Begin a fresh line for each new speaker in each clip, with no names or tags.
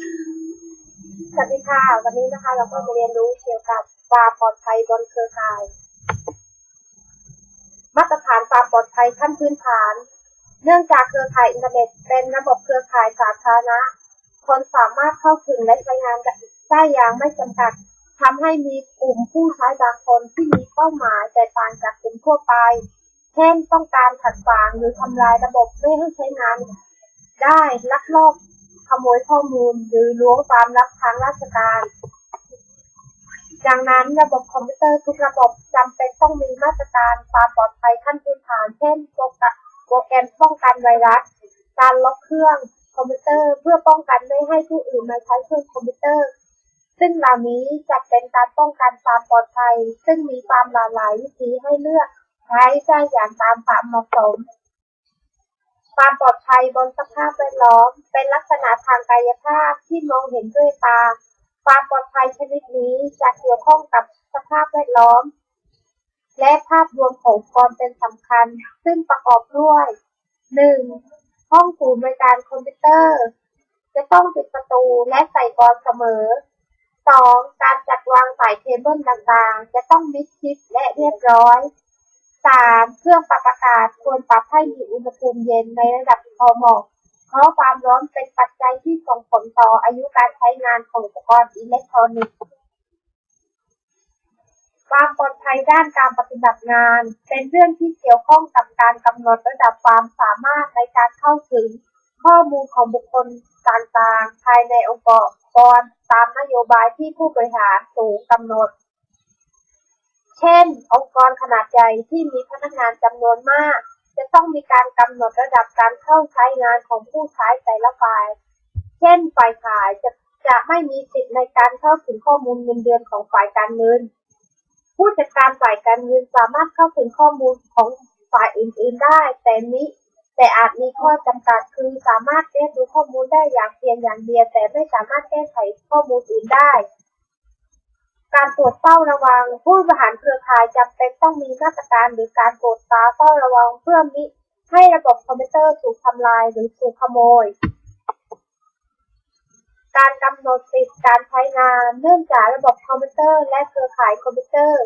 สวัสดีค่ะวันนี้นะคะ เราก็จะเรียนรู้เกี่ยวกับความปลอดภัยบนเครือข่าย มาตรฐานความปลอดภัยขั้นพื้นฐาน เนื่องจากเครือข่ายอินเทอร์เน็ตเป็นระบบเครือข่ายสาธารณะ คนสามารถเข้าถึงและใช้งานได้อย่างไม่จำกัดทำให้มีกลุ่มผู้ใช้บางคนที่มีเป้าหมายแตกต่างจากกลุ่มทั่วไป เช่นต้องการขัดขวางหรือทำลายระบบไม่ให้ใช้งานได้ลักลอบ ขโมยข้อมูลหรือล้วงความลับทางราชการ ดังนั้นระบบคอมพิวเตอร์ทุกระบบจำเป็นต้องมีมาตรการความปลอดภัยขั้นพื้นฐาน เช่นโปรโปรแกรมป้องกันไวรัส การล็อกเครื่องคอมพิวเตอร์เพื่อป้องกันไม่ให้ผู้อื่นมาใช้เครื่องคอมพิวเตอร์ ซึ่งเหล่านี้จะเป็นการป้องกันความปลอดภัย ซึ่งมีความหลากหลายวิธีให้เลือกใช้ได้อย่างตามความเหมาะสม ความปลอดภัยบนสภาพแวดล้อม เป็นลักษณะทางกายภาพที่มองเห็นด้วยตา ความปลอดภัยชนิดนี้จะเกี่ยวข้องกับสภาพแวดล้อม และภาพรวมขององค์กรเป็นสำคัญ ซึ่งประกอบด้วย 1. ห้องศูนย์บริการคอมพิวเตอร์ จะต้องปิดประตูและใส่กรอนเสมอ 2. การจัดวางสายเคเบิลต่างๆ จะต้องมิดชิดและเรียบร้อย 3. เครื่องปรับอากาศควรปรับให้มีอุณหภูมิเย็นในระดับพอเหมาะเพราะความร้อนเป็นปัจจัยที่ส่งผลต่ออายุการใช้งานของอุปกรณ์อิเล็กทรอนิกส์ความปลอดภัยด้านการปฏิบัติงาน เป็นเรื่องที่เกี่ยวข้องกับการกำหนดระดับความสามารถในการเข้าถึง ข้อมูลของบุคคลต่างๆ ภายในองค์กรตามนโยบายที่ผู้บริหารสูงกำหนด เช่น องค์กรขนาดใหญ่ที่มีพนักงานจำนวนมาก จะต้องมีการกำหนดระดับการเข้าใช้งานของผู้ใช้แต่ละฝ่าย เช่น ฝ่ายขายจะจะไม่มีสิทธิ์ในการเข้าถึงข้อมูลเงินเดือนของฝ่ายการเงิน ผู้จัดการฝ่ายการเงินสามารถเข้าถึงข้อมูลของฝ่ายอื่นๆได้ แต่นี้แต่อาจมีข้อจำกัดคือสามารถเรียกดูข้อมูลได้อย่างเพียงอย่างเดียวแต่ไม่สามารถแก้ไขข้อมูลอื่นได้ การตรวจเฝ้าระวัง ผู้บริหารเครือข่ายจำเป็นต้องมีมาตรการหรือการตรวจตาเฝ้าระวังเพื่อมิให้ระบบคอมพิวเตอร์ถูกทำลายหรือถูกขโมย การกำหนดสิทธิการใช้งานเนื่องจากระบบคอมพิวเตอร์ และเครือข่ายคอมพิวเตอร์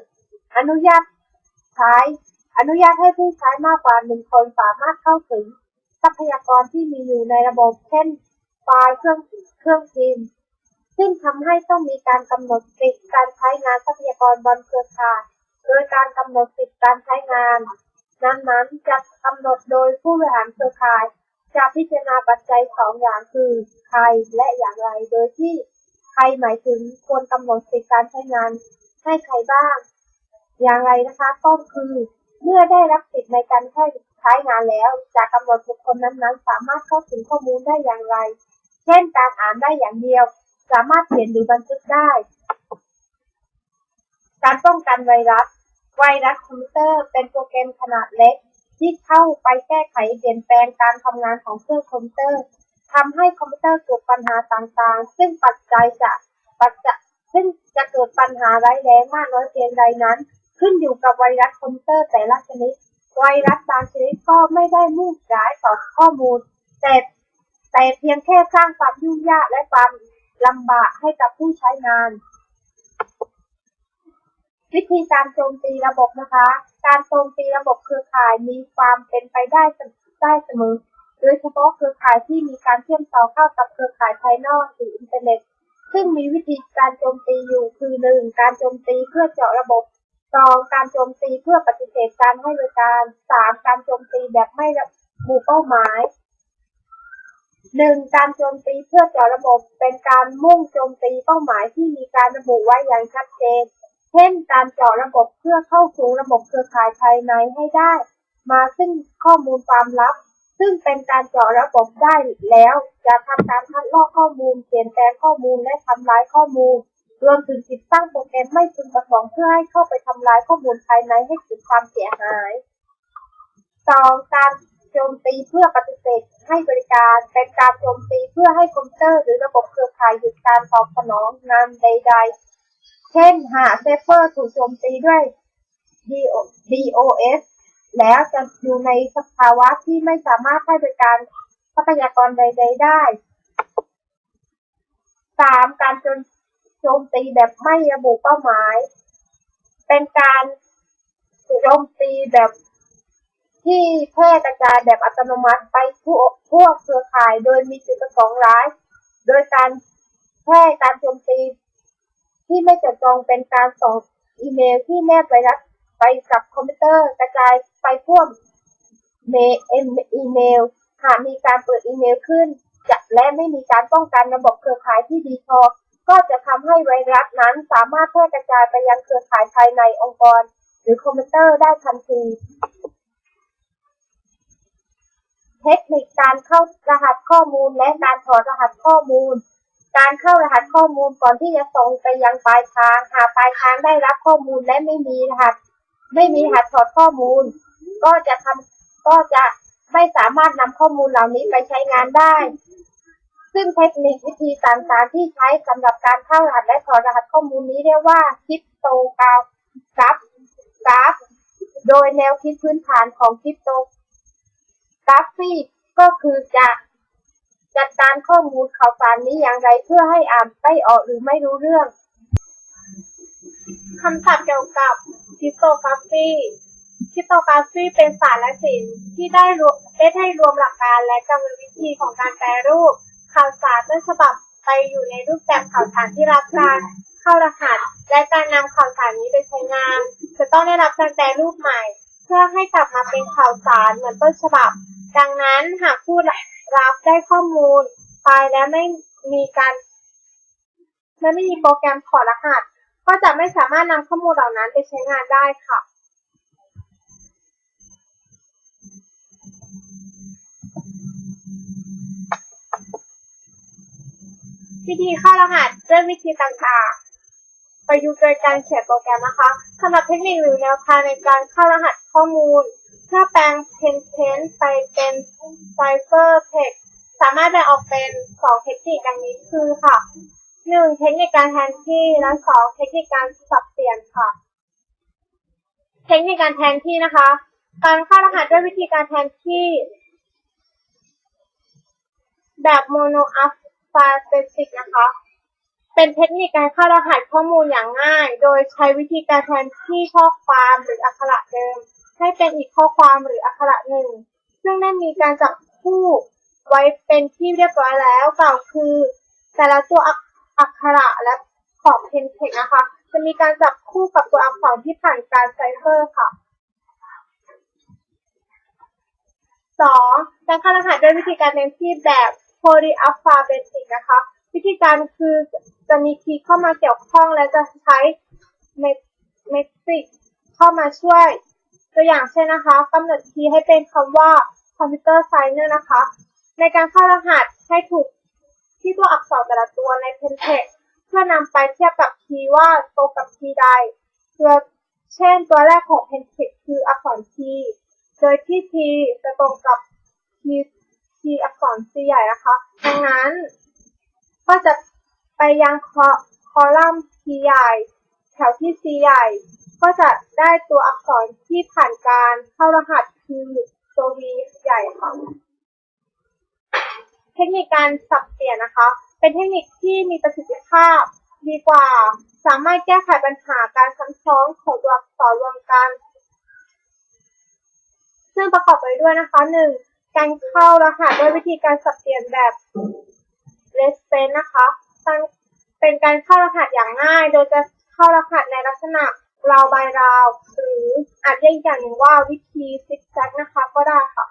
อนุญาตใช้อนุญาตให้ผู้ใช้มากกว่าหนึ่งคนสามารถเข้าถึง ทรัพยากรที่มีอยู่ในระบบ เช่น ไฟล์เครื่องเครื่องพิมพ์ ซึ่งทำให้ต้องมีการกำหนดสิทธิการใช้งานทรัพยากรบนเครือข่าย โดยการกำหนดสิทธิการใช้งานนั้นๆจะกำหนดโดยผู้บริหารเครือข่าย จะพิจารณาปัจจัยสองอย่างคือใครและอย่างไร โดยที่ใครหมายถึงควรกำหนดสิทธิการใช้งานให้ใครบ้าง อย่างไรนะคะก็คือเมื่อได้รับสิทธิ์ในการใช้ใช้งานแล้ว จะกำหนดบุคคลนั้นๆ สามารถเข้าถึงข้อมูลได้อย่างไร เช่นการอ่านได้อย่างเดียว สามารถเขียนหรือบันทึกได้ การป้องกันไวรัส ไวรัสคอมพิวเตอร์เป็นโปรแกรมขนาดเล็ก ที่เข้าไปแก้ไขเปลี่ยนแปลงการทำงานของเครื่องคอมพิวเตอร์ทำให้คอมพิวเตอร์เกิดปัญหาต่างๆ ซึ่งปัจจัยจะปัจจะซึ่งจะเกิดปัญหาร้ายแรงมากน้อยเพียงใดนั้น ขึ้นอยู่กับไวรัสคอมพิวเตอร์แต่ละชนิด ไวรัสบางชนิดก็ไม่ได้มุ่งร้ายต่อข้อมูล แต่แต่เพียงแค่สร้างความยุ่งยากและความ ลำบากให้กับผู้ใช้งาน วิธีการโจมตีระบบนะคะ การโจมตีระบบเครือข่ายมีความเป็นไปได้ได้เสมอ โดยเฉพาะเครือข่ายที่มีการเชื่อมต่อเข้ากับเครือข่ายภายนอกหรืออินเทอร์เน็ต ซึ่งมีวิธีการโจมตีอยู่คือหนึ่งการโจมตีเพื่อเจาะระบบสองการโจมตีเพื่อปฏิเสธการให้บริการสามการโจมตีแบบไม่ระบุเป้าหมาย หนึ่งการโจมตีเพื่อเจาะระบบเป็นการมุ่งโจมตีเป้าหมายที่มีการระบุไว้อย่างชัดเจน เช่น การเจาะระบบเพื่อเข้าสู่ระบบเครือข่ายภายในให้ได้ มาซึ่งข้อมูลความลับ ซึ่งเป็นการเจาะระบบได้แล้วจะทำการคัดลอกข้อมูล เปลี่ยนแปลงข้อมูลและทำลายข้อมูล รวมถึงติดตั้งโปรแกรมไม่พึงประสงค์เพื่อให้เข้าไปทำลายข้อมูลภายในให้เกิดความเสียหายสองการ โจมตีเพื่อปฏิเสธให้บริการ เป็นการโจมตีเพื่อให้คอมพิวเตอร์หรือระบบเครือข่ายหยุดการตอบสนองงานใด ๆ เช่น หากเซฟเฟอร์ถูกโจมตีด้วย DOS แล้วจะอยู่ในสภาวะที่ไม่สามารถให้บริการทรัพยากรใด ๆ ได้
สามการโจมโจมตีแบบไม่ระบุเป้าหมาย เป็นการโจมตีแบบ ที่แพร่กระจายแบบอัตโนมัติไปทั่วทั่วเครือข่าย โดยมีจุดประสงค์ร้าย โดยการแพร่การโจมตี ที่ไม่เจาะจงเป็นการส่งอีเมลที่แนบไวรัสไปกับคอมพิวเตอร์กระจายไปทั่วเมลอีเมลหากมีการเปิดอีเมลขึ้นจะและไม่มีการป้องกันระบบเครือข่ายที่ดีพอ ก็จะทำให้ไวรัสนั้นสามารถแพร่กระจายไปยังเครือข่ายภายในองค์กร หรือคอมพิวเตอร์ได้ทันที เทคนิคการเข้ารหัสข้อมูลและการถอดรหัสข้อมูล การเข้ารหัสข้อมูลก่อนที่จะส่งไปยังปลายทาง หากปลายทางได้รับข้อมูลและไม่มีรหัส ไม่มีรหัสถอดข้อมูล ก็จะทำก็จะไม่สามารถนำข้อมูลเหล่านี้ไปใช้งานได้ ซึ่งเทคนิควิธีต่างๆที่ใช้สำหรับการเข้ารหัสและถอดรหัสข้อมูลนี้เรียกว่าคริปโตกาฟกราฟกราฟโดยแนวคิดพื้นฐานของคริปโต กราฟีก็คือจะจัดการข้อมูลข่าวสารนี้อย่างไรเพื่อให้อ่านไม่ออกหรือไม่รู้เรื่อง
คำศัพท์เกี่ยวกับคริปโตกราฟีคริปโตกราฟีเป็นศาสตร์และศิลป์ที่ได้รวมได้ให้รวมหลักการและกรรมวิธีของการแปลรูป ข่าวสารต้นฉบับไปอยู่ในรูปแบบข่าวสารที่รับการเข้ารหัส และการนำข่าวสารนี้ไปใช้งาน จะต้องได้รับการแปลรูปใหม่ เพื่อให้กลับมาเป็นข่าวสารเหมือนต้นฉบับ ดังนั้นหากผู้รับได้ข้อมูลไปและไม่มีการและไม่มีโปรแกรมถอดรหัส ก็จะไม่สามารถนำข้อมูลเหล่านั้นไปใช้งานได้ค่ะ วิธีเข้ารหัสด้วยวิธีต่างๆ ประยุกต์โดยการเขียนโปรแกรมนะคะสำหรับเทคนิคหรือแนวทางในการเข้ารหัส ข้อมูล เพื่อแปลง Tencent ไปเป็น Cipher Text สามารถแบ่งออกเป็นสองเทคนิคดังนี้คือค่ะหนึ่งเทคนิคการแทนที่และสองเทคนิคการสับเปลี่ยนค่ะ เทคนิคการแทนที่นะคะ การเข้ารหัสด้วยวิธีการแทนที่ แบบโมโนอัลฟาเบติกนะคะเป็นเทคนิคการเข้ารหัสข้อมูลอย่างง่าย โดยใช้วิธีการแทนที่ข้อความหรืออักขระเดิม ให้เป็นอีกข้อความหรืออักขระหนึ่ง ซึ่งได้มีการจับคู่ไว้เป็นที่เรียบร้อยแล้วกล่าวคือ แต่ละตัวอักขระและของเพนเทคนะคะ จะมีการจับคู่กับตัวอักษรที่ผ่านการไซเฟอร์ค่ะสองการเข้ารหัสด้วยวิธีการเรียนที่แบบ polyalphabetic นะคะ วิธีการคือจะมีคีย์เข้ามาเกี่ยวข้องและจะใช้เมทริกเข้ามาช่วย ตัวอย่างเช่นนะคะกำหนดคีย์ให้เป็นคำว่า computer signer นะคะ ในการเข้ารหัสให้ถูกที่ตัวอักษรแต่ละตัวใน Pentext เพื่อนำไปเทียบกับคีย์ว่าตรงกับคีย์ใด ตัวเช่นตัวแรกของ Pentext คืออักษร T โดยที่ T จะตรงกับคีย์ T อักษร C ใหญ่นะคะดังนั้น ก็จะไปยังคอคอลัมน์ T ใหญ่ แถวที่ C ใหญ่ ก็จะได้ตัวอักษรที่ผ่านการเข้ารหัสคือตัว V ใหญ่ค่ะ เทคนิคการสับเปลี่ยนนะคะ เป็นเทคนิคที่มีประสิทธิภาพดีกว่า สามารถแก้ไขปัญหาการซ้ำซ้อนของตัวอักษรรวมกัน ซึ่งประกอบไปด้วยนะคะหนึ่งการเข้ารหัสด้วยวิธีการสับเปลี่ยนแบบ r e s p e n นะคะเป็นการเข้ารหัสอย่างง่าย โดยจะเข้ารหัสในลักษณะ ราวบายราว หรืออาจเรียกอย่างหนึ่งว่าวิธีซิกแซกนะคะก็ได้ค่ะ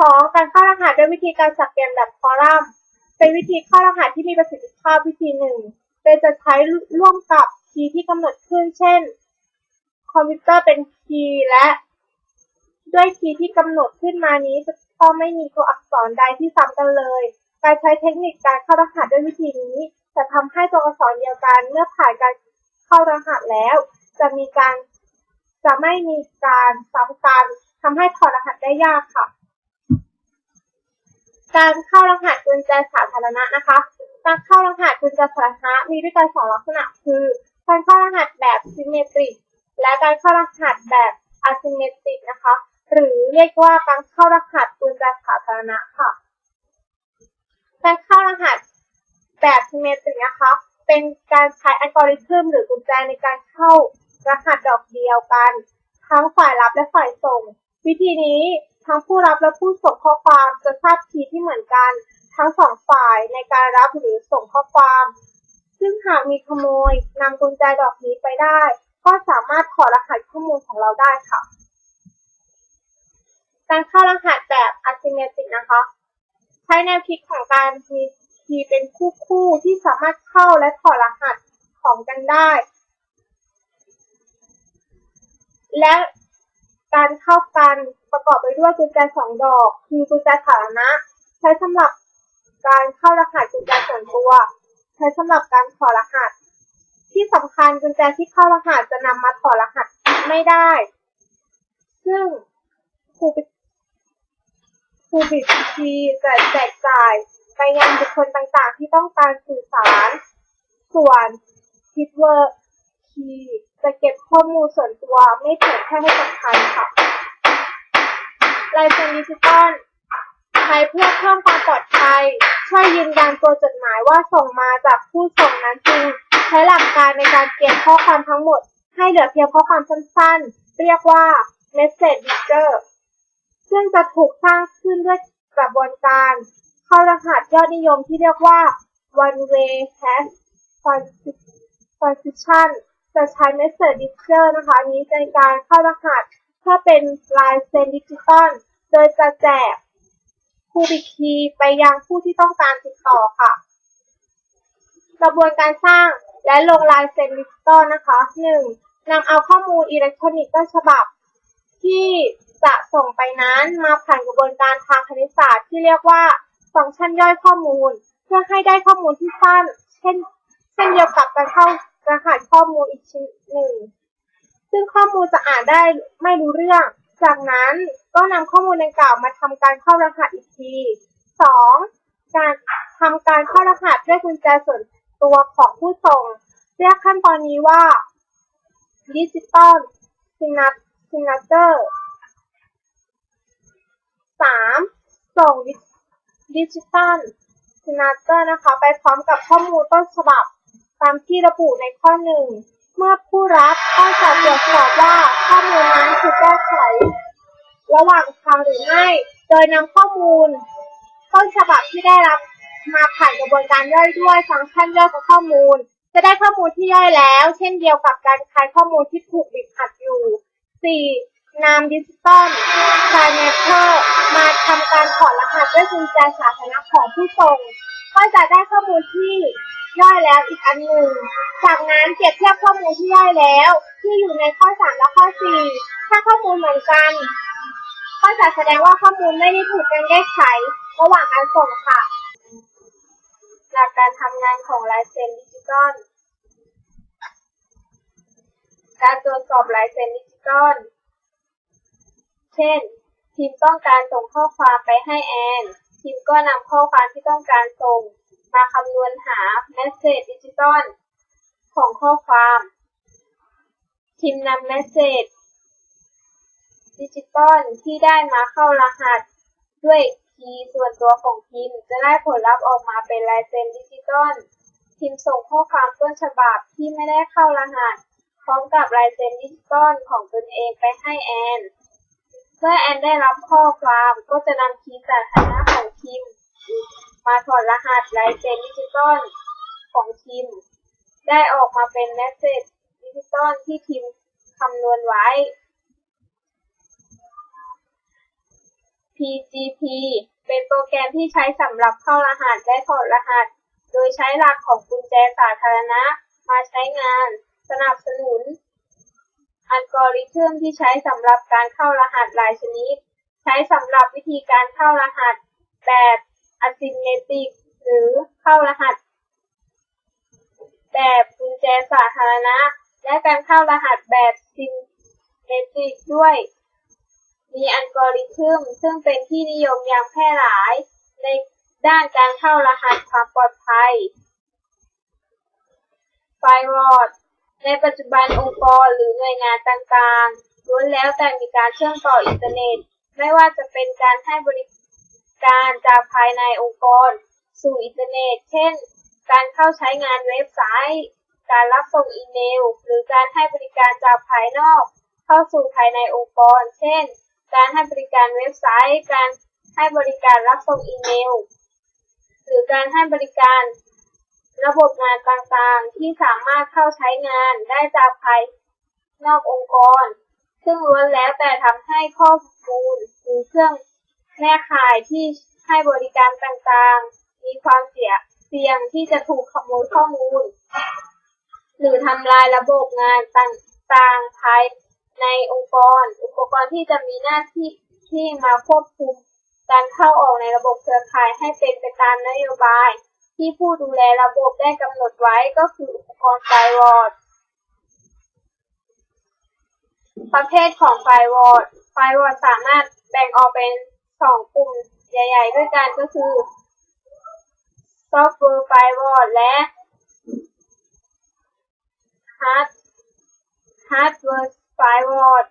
สองการเข้ารหัสด้วยวิธีการสับเปลี่ยนแบบคอลัมน์ เป็นวิธีเข้ารหัสที่มีประสิทธิภาพวิธีหนึ่งโดยจะใช้ร่วมกับคีย์ที่กำหนดขึ้น เช่น คอมพิวเตอร์เป็นคีย์และ ด้วยคีย์ที่กำหนดขึ้นมานี้จะต้องไม่มีตัวอักษรใดที่ซ้ำกันเลย การใช้เทคนิคการเข้ารหัสด้วยวิธีนี้ จะทำให้ตัวอักษรเดียวกันเมื่อผ่านการ เข้ารหัสแล้ว จะมีการจะไม่มีการซ้ำกันทำให้ถอดรหัสได้ยากค่ะ การเข้ารหัสกุญแจสาธารณะนะคะ การเข้ารหัสกุญแจสาธารณะมีด้วยกันสองลักษณะ คือ การเข้ารหัสแบบ symmetric และการเข้ารหัสแบบ asymmetric นะคะ หรือเรียกว่าการเข้ารหัสกุญแจสาธารณะค่ะ การเข้ารหัสแบบซิเมตริกนะคะ เป็นการใช้อัลกอริทึมหรือกุญแจในการเข้ารหัสดอกเดียวกัน ทั้งฝ่ายรับและฝ่ายส่ง วิธีนี้ทั้งผู้รับและผู้ส่งข้อความจะทราบคีย์ที่เหมือนกัน ทั้งสองฝ่ายในการรับหรือส่งข้อความ ซึ่งหากมีขโมยนำกุญแจดอกนี้ไปได้ ก็สามารถถอดรหัสข้อมูลของเราได้ค่ะ การเข้ารหัสแบบ asymmetric นะคะ ใช้แนวคิดของการมี คีเป็นคู่คู่ที่สามารถเข้าและถอดรหัสของกันได้ และการเข้ากันประกอบไปด้วยกุญแจสองดอก คือกุญแจสาธารณะใช้สำหรับการเข้ารหัสกุญแจส่วนตัว ใช้สำหรับการถอดรหัส ที่สำคัญกุญแจที่เข้ารหัสจะนำมาถอดรหัสไม่ได้ ซึ่งครูปิครูบิดคีย์จะแจกจ่าย ไปยังบุคคลต่างๆ ที่ต้องการสื่อสาร ส่วนคิดเวอร์คีจะเก็บข้อมูลส่วนตัวไม่เผยแพร่ให้กับใครค่ะลายเซ็นดิจิตอลใช้เพื่อเพิ่มความปลอดภัย ช่วยยืนยันตัวจดหมายว่าส่งมาจากผู้ส่งนั้นจริง ใช้หลักการในการเปลี่ยนข้อความทั้งหมด ให้เหลือเพียงข้อความสั้นๆ เรียกว่า message digger ซึ่งจะถูกสร้างขึ้นด้วยกระบวนการ เข้ารหัสยอดนิยมที่เรียกว่า one way hash transition จะใช้ message digger นะคะนี้ในการเข้ารหัสเพื่อเป็นลายเซ็นดิจิตอลโดยจะแจกคูบิคีไปยังผู้ที่ต้องการติดต่อค่ะ กระบวนการสร้างและลงลายเซ็นดิจิตอลนะคะ 1. นำเอาข้อมูลอิเล็กทรอนิกส์ต้นฉบับ ที่จะส่งไปนั้นมาผ่านกระบวนการทางคณิตศาสตร์ที่เรียกว่า ฟังก์ชันย่อยข้อมูล เพื่อให้ได้ข้อมูลที่สั้น เช่น เช่นเดียวกับการเข้ารหัสข้อมูลอีกชิ้นหนึ่ง ซึ่งข้อมูลจะอ่านได้ไม่รู้เรื่อง จากนั้นก็นำข้อมูลดังกล่าวมาทำการเข้ารหัสอีกที 2. การทำการเข้ารหัสด้วยกุญแจส่วนตัวของผู้ส่ง เรียกขั้นตอนนี้ว่าดิจิตอลซิงซิงเกอร์ 3. ส่งดิจิ ดิจิตอลซิงเกอร์นะคะ ไปพร้อมกับข้อมูลต้นฉบับ ตามที่ระบุในข้อหนึ่ง เมื่อผู้รับก็จะตรวจสอบว่าข้อมูลนั้นถูกแก้ไข ระหว่างทางหรือไม่ โดยนำข้อมูล ต้นฉบับที่ได้รับมาผ่านกระบวนการย่อยด้วยฟังก์ชันย่อยของข้อมูล จะได้ข้อมูลที่ย่อยแล้ว เช่นเดียวกับการคลายข้อมูลที่ถูกบีบอัดอยู่ 4. นำดิจิตอลไซเนเตอร์มาทำการถอดรหัสด้วยกุญแจสาธารณะของผู้ส่ง ก็จะได้ข้อมูลที่ย่อยแล้วอีกอันหนึ่ง จากนั้นเปรียบเทียบข้อมูลที่ย่อยแล้ว ที่อยู่ในข้อ 3 และข้อ 4 ถ้าข้อมูลเหมือนกัน ก็จะแสดงว่าข้อมูลไม่ได้ถูกการแก้ไขระหว่างการส่งค่ะ หลักการทำงานของลายเซ็นดิจิตอลการตรวจสอบลายเซ็นดิจิตอล เช่น ทีมต้องการส่งข้อความไปให้แอน ทีมก็นำข้อความที่ต้องการส่ง มาคำนวณหา message ดิจิตอลของข้อความ ทีมนำ message ดิจิตอลที่ได้มาเข้ารหัส ด้วยคีย์ส่วนตัวของทีมจะได้ผลลัพธ์ออกมาเป็นลายเซ็นดิจิตอลทีมส่งข้อความต้นฉบับที่ไม่ได้เข้ารหัส พร้อมกับลายเซ็นดิจิตอลของตนเองไปให้แอน เมื่อแอนได้รับข้อความก็จะนำคีย์สาธารณะของทีมมาถอดรหัสลายเซ็นดิจิตอลของทีมได้ออกมาเป็นเมสเซจดิจิตอลที่ทีมคำนวณไว้ PGP เป็นโปรแกรมที่ใช้สำหรับเข้ารหัสและถอดรหัส โดยใช้หลักของกุญแจสาธารณะมาใช้งาน สนับสนุน อัลกอริทึมที่ใช้สำหรับการเข้ารหัสหลายชนิด ใช้สำหรับวิธีการเข้ารหัสแบบ asymmetric หรือเข้ารหัส แบบกุญแจสาธารณะ และการเข้ารหัสแบบ symmetric ด้วย มีอัลกอริทึมซึ่งเป็นที่นิยมอย่างแพร่หลาย ในด้านการเข้ารหัสความปลอดภัย Firewall ในปัจจุบันองค์กรหรือหน่วยงานต่างๆล้วนแล้วแต่มีการเชื่อมต่ออินเทอร์เน็ต ไม่ว่าจะเป็นการให้บริการจากภายในองค์กร สู่อินเทอร์เน็ต เช่น
การเข้าใช้งานเว็บไซต์ การรับส่งอีเมล หรือการให้บริการจากภายนอก เข้าสู่ภายในองค์กร เช่น การให้บริการเว็บไซต์ การให้บริการรับส่งอีเมล หรือการให้บริการ ระบบงานต่างๆ ที่สามารถเข้าใช้งานได้จากภายนอกองค์กร ซึ่งล้วนแล้วแต่ทำให้ข้อมูลหรือเครื่องแม่ข่ายที่ให้บริการต่างๆ มีความเสี่ยเสี่ยงที่จะถูกขโมยข้อมูล หรือทำลายระบบงานต่างๆภายในองค์กร อุปกรณ์ที่จะมีหน้าที่ที่มาควบคุมการเข้าออกในระบบเครือข่ายให้เป็นไปตามนโยบาย ที่ผู้ดูแลระบบได้กำหนดไว้ก็คืออุปกรณ์ไฟวอลประเภทของไฟวอลไฟวอลสามารถแบ่งออกเป็นสองกลุ่มใหญ่ ๆ ด้วยกันก็คือซอฟต์แวร์ไฟวอลและฮาร์ดฮาร์ดแวร์ไฟวอล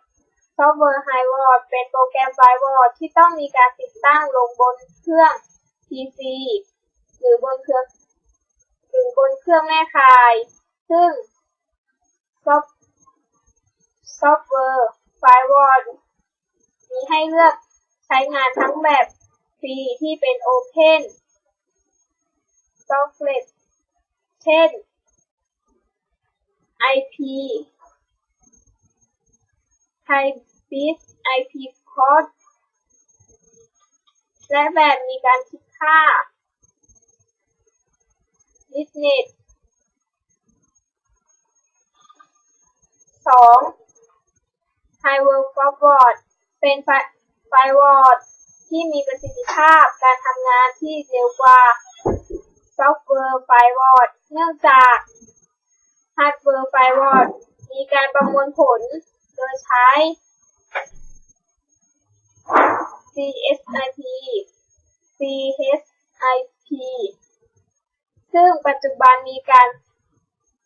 ซอฟต์แวร์ไฮวอลเป็นโปรแกรมไฟวอลที่ต้องมีการติดตั้งลงบนเครื่อง PC หรือบนเครื่องหรือบนเครื่องแม่ข่าย ซึ่งซอฟซอฟต์แวร์ไฟวอลมีให้เลือกใช้งานทั้งแบบฟรีที่เป็น Open Source เช่น IP Hybrid IP Code และแบบมีการคิดค่า Business สอง High World Forward เป็นไฟไฟวอร์ดที่มีประสิทธิภาพการทำงานที่เร็วกว่าซอฟต์แวร์ไฟวอร์ดเนื่องจากฮาร์ดแวร์ไฟวอร์ดมีการประมวลผลโดยใช้ CSIP CHIP ซึ่งปัจจุบันมีการ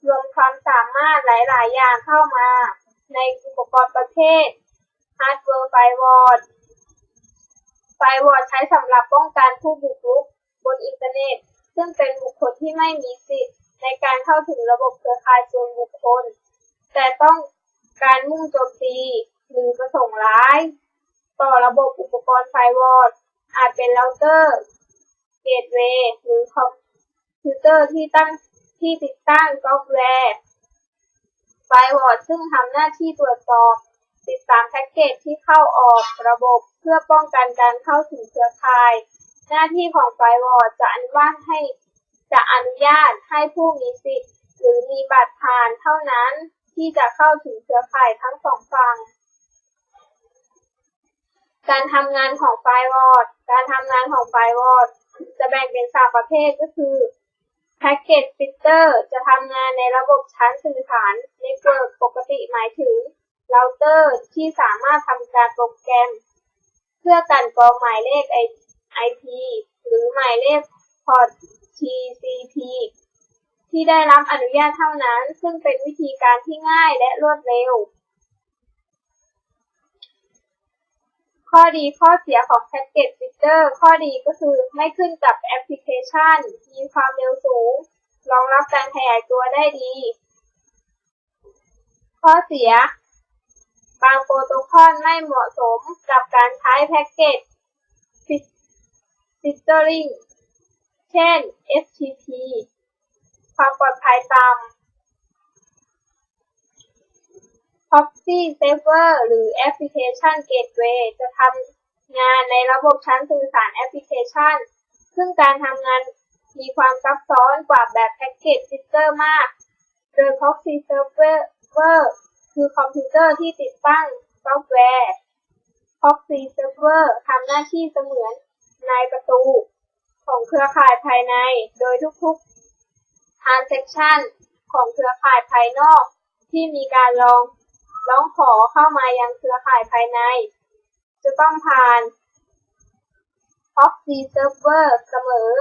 รวมความสามารถหลาย ๆ อย่างเข้ามา ในอุปกรณ์ประเภทฮาร์ดแวร์ไฟวอลไฟวอลใช้สำหรับป้องกันผู้บุกรุกบนอินเทอร์เน็ต ซึ่งเป็นบุคคลที่ไม่มีสิทธิ์ในการเข้าถึงระบบเครือข่ายส่วนบุคคล แต่ต้องการมุ่งโจมตีหรือประสงค์ร้าย ต่อระบบอุปกรณ์ไฟวอลอาจเป็นเราเตอร์ เกตเวย์หรือคอม พิวเตอร์ที่ตั้งที่ติดตั้งซอฟต์แวร์ไฟวอลซึ่งทำหน้าที่ตรวจสอบ ติดตามแพ็กเกจที่เข้าออกระบบเพื่อป้องกันการเข้าถึงเครือข่าย หน้าที่ของไฟวอลจะอนุญาตให้จะอนุญาตให้ผู้มีสิทธิ์ หรือมีบัตรผ่านเท่านั้นที่จะเข้าถึงเครือข่ายทั้งสองฝั่งการทำงานของไฟวอลการทำงานของไฟวอลจะแบ่งเป็นสามประเภทก็คือ พ็กเกจฟิลเตอร์จะทำงานในระบบชั้นสื่อสารเน็ตเวิร์กปกติหมายถึงเราเตอร์ที่สามารถทำการโปรแกรม เพื่อกันกรองหมายเลข IP หรือหมายเลขพอร์ต TCP ที่ได้รับอนุญาตเท่านั้น ซึ่งเป็นวิธีการที่ง่ายและรวดเร็ว ข้อดีข้อเสียของแพ็กเกจฟิลเตอร์ข้อดีก็คือไม่ขึ้นกับแอปพลิเคชัน มีความเร็วสูง รองรับการขยายตัวได้ดี ข้อเสีย บางโปรโตคอลไม่เหมาะสมกับการใช้แพ็กเกจฟิลเตอริงเช่น FTP ความปลอดภัยต่ำ Proxy Server หรือ Application Gateway จะทำงานในระบบชั้นสื่อสารแอปพลิเคชัน ซึ่งการทำงานมีความซับซ้อนกว่าแบบแพ็กเกจฟิลเตอร์มาก โดย Proxy Server คือคอมพิวเตอร์ที่ติดตั้งซอฟต์แวร์ Proxy Server ทำหน้าที่เสมือนนายประตูของเครือข่ายภายใน โดยทุกๆ transaction ของเครือข่ายภายนอกที่มีการลอง ร้องขอเข้ามายังเครือข่ายภายใน จะต้องผ่าน Proxy Server เสมอ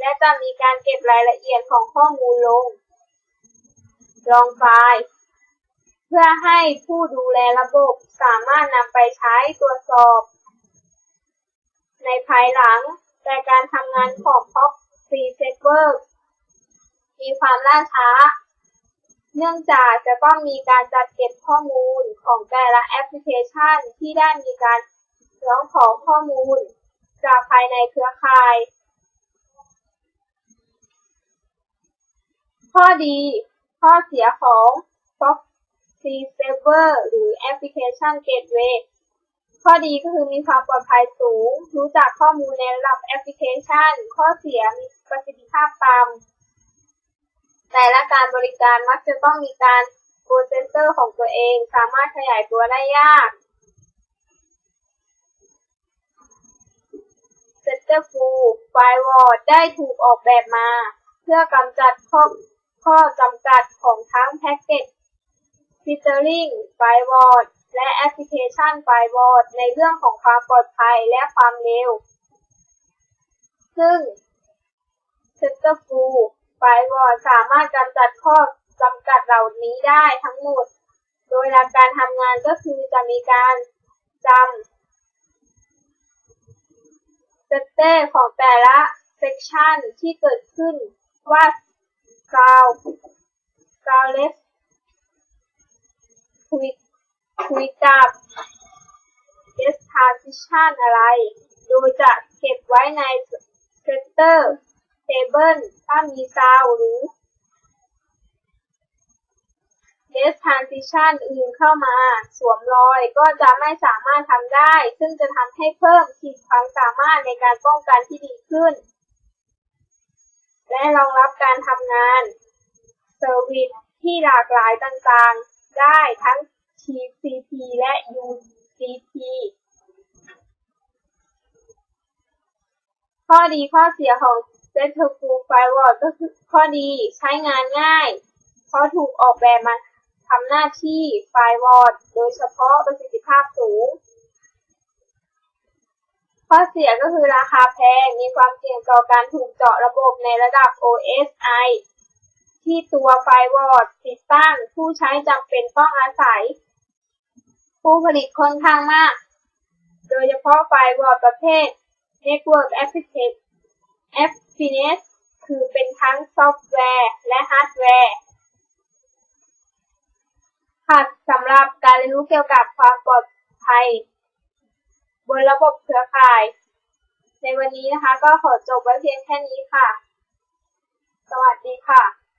และจะมีการเก็บรายละเอียดของข้อมูลลง รองไฟล์ เพื่อให้ผู้ดูแลระบบสามารถนำไปใช้ตรวจสอบ ในภายหลัง แต่การทำงานของ Proxy Server มีความล่าช้า เนื่องจากจะต้องมีการจัดเก็บข้อมูลของแต่ละแอปพลิเคชัน ที่ได้มีการร้องขอข้อมูล จากภายในเครือข่าย ข้อดี ข้อเสียของ Proxy Server หรือ Application Gateway ข้อดีก็คือมีความปลอดภัยสูง รู้จักข้อมูลในระดับแอปพลิเคชัน ข้อเสียมีประสิทธิภาพต่ำ แต่ละการบริการมักจะต้องมีการโปรเซสเซอร์ของตัวเอง สามารถขยายตัวได้ยากเซตเตอร์ฟูไฟวอร์ดได้ถูกออกแบบมา เพื่อกำจัดข้อข้อจำกัดของทั้งแพ็กเกจฟิเจอร์ลิงไฟวอร์ดและแอปพลิเคชันไฟวอร์ดในเรื่องของความปลอดภัยและความเร็ว ซึ่งเซตเตอร์ฟู ไฟวอร์ดสามารถกำจัดข้อจำกัดเหล่านี้ได้ทั้งหมด โดยหลักการทำงานก็คือจะมีการจำเตเตของแต่ละเซกชันที่เกิดขึ้นว่า ground groundless คุยคุยกับ guest transition อะไร โดยจะเก็บไว้ในเซนเตอร์ setter table ถ้ามี sound หรือ guest transition อื่นเข้ามาสวมรอยก็จะไม่สามารถทำได้ ซึ่งจะทำให้เพิ่มขีดความสามารถในการป้องกันที่ดีขึ้น และรองรับการทำงานเซอร์วิสที่หลากหลายต่างๆ ได้ทั้ง TCP และ UCP ข้อดีข้อเสียของ z e t f u l Firewall ก็คือข้อดีใช้งานง่าย เพราะถูกออกแบบมาทำหน้าที่ Firewall โดยเฉพาะประสิทธิภาพสูง ข้อเสียก็คือราคาแพง มีความเสี่ยงต่อการถูกเจาะระบบในระดับ OSI ที่ตัวไฟวอร์ดติดตั้งผู้ใช้จำเป็นต้องอาศัย ผู้ผลิตค่อนข้างมาก โดยเฉพาะไฟวอร์ดประเภท Network Application Happiness คือเป็นทั้งซอฟต์แวร์และฮาร์ดแวร์ค่ะสำหรับการเรียนรู้เกี่ยวกับความปลอดภัย บนระบบเครือข่าย ในวันนี้นะคะก็ขอจบไว้เพียงแค่นี้ค่ะ สวัสดีค่ะ